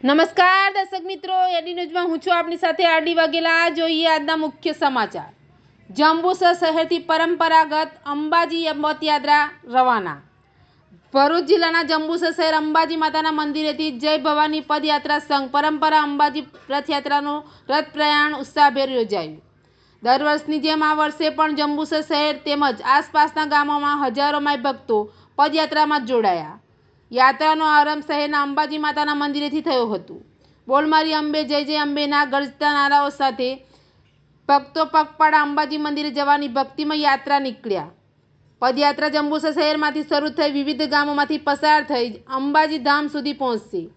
નમસ્કાર, દર્શક મિત્રો. એડી ન્યૂઝમાં હું છું આપની સાથે આરડી વાઘેલા. જોઈએ આજના મુખ્ય સમાચાર. જંબુસર શહેરથી પરંપરાગત અંબાજી રથયાત્રા રવાના. ભરૂચ જિલ્લાના જંબુસર શહેર અંબાજી માતાના મંદિરેથી જય ભવાની પદયાત્રા સંઘ પરંપરા અંબાજી રથયાત્રાનું રથ પ્રયાણ ઉત્સાહભેર યોજાયું. દર વર્ષની જેમ આ વર્ષે પણ જંબુસર શહેર તેમજ આસપાસના ગામોમાં હજારો માય ભક્તો પદયાત્રામાં જોડાયા. યાત્રાનો આરંભ શહેરના અંબાજી માતાના મંદિરેથી થયો હતો. બોલમારી અંબે, જય જય અંબેના ગરજતા નારાઓ સાથે ભક્તો પગપાળા અંબાજી મંદિરે જવાની ભક્તિમય યાત્રા નીકળ્યા. પદયાત્રા જંબુસર શહેરમાંથી શરૂ થઈ વિવિધ ગામોમાંથી પસાર થઈ અંબાજી ધામ સુધી પહોંચશે.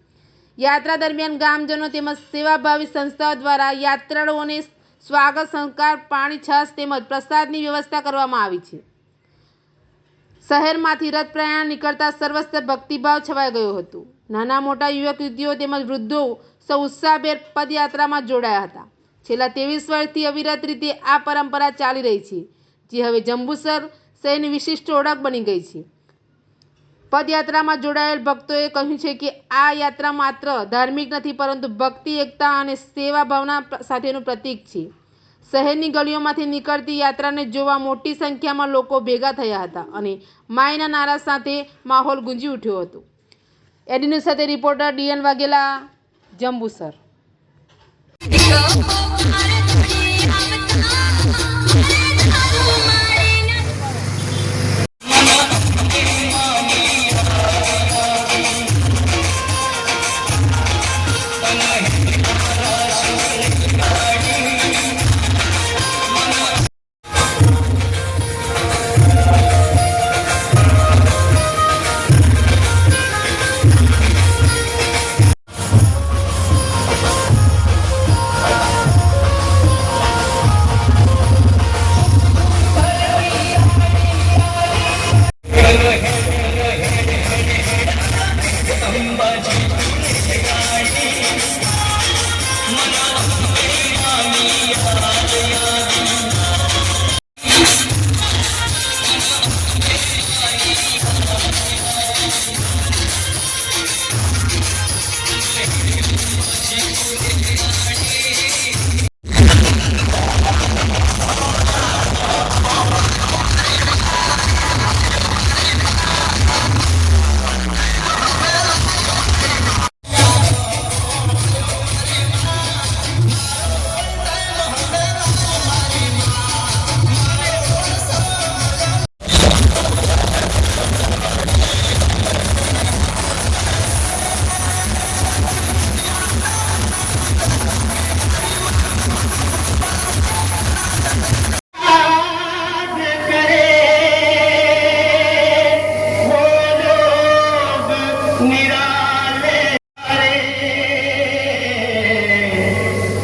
યાત્રા દરમિયાન ગામજનો તેમજ સેવાભાવી સંસ્થાઓ દ્વારા યાત્રાળુઓને સ્વાગત, સંસ્કાર, પાણી, છાશ તેમજ પ્રસાદની વ્યવસ્થા કરવામાં આવી છે. શહેરમાંથી રથ પ્રયાણ નીકળતા સર્વસ્ત્ર ભક્તિભાવ છવાઈ ગયો હતો. નાના મોટા યુવક યુવતીઓ તેમજ વૃદ્ધો સૌ ઉત્સાહભેર પદયાત્રામાં જોડાયા હતા. છેલ્લા ત્રેવીસ વર્ષથી અવિરત રીતે આ પરંપરા ચાલી રહી છે, જે હવે જંબુસર શહેરની વિશિષ્ટ ઓળખ બની ગઈ છે. પદયાત્રામાં જોડાયેલ ભક્તોએ કહ્યું છે કે આ યાત્રા માત્ર ધાર્મિક નથી, પરંતુ ભક્તિ, એકતા અને સેવા ભાવના સાથેનું પ્રતીક છે. શહેરની ગલીઓમાંથી નીકળતી યાત્રાને જોવા મોટી સંખ્યામાં લોકો ભેગા થયા હતા અને માયના નારા સાથે માહોલ ગુંજી ઉઠ્યો હતો. એડી સાથે રિપોર્ટર ડીએન વાઘેલા, જંબુસર. राजया નિરાલે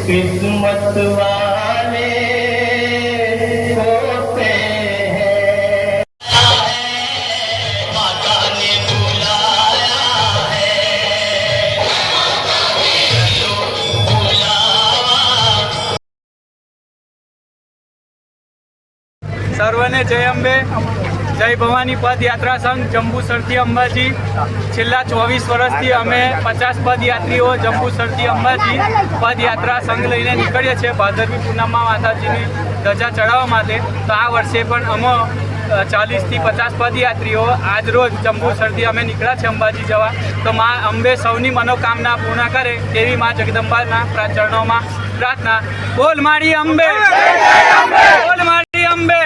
કિસ્મત વાલે હોતે માતા ને સર્વને જય અંબે જય ભવાની પદયાત્રા સંઘ જંબુસરથી અંબાજી. છેલ્લા ચોવીસ વર્ષથી અમે પચાસ પદયાત્રીઓ જંબુસરથી અંબાજી પદયાત્રા સંઘ લઈને નીકળીએ છીએ. ભાદરવી પૂનમમાં માતાજીની ધજા ચડાવવા માટે. તો આ વર્ષે પણ અમે ચાલીસથી પચાસ પદયાત્રીઓ આજ રોજ જંબુસરથી અમે નીકળ્યા છે અંબાજી જવા. તો મા અંબે સૌની મનોકામના પૂર્ણ કરે તેવી મા જગદંબાના ચરણોમાં પ્રાર્થના. બોલ મારી અંબે. બોલ મારી અંબે.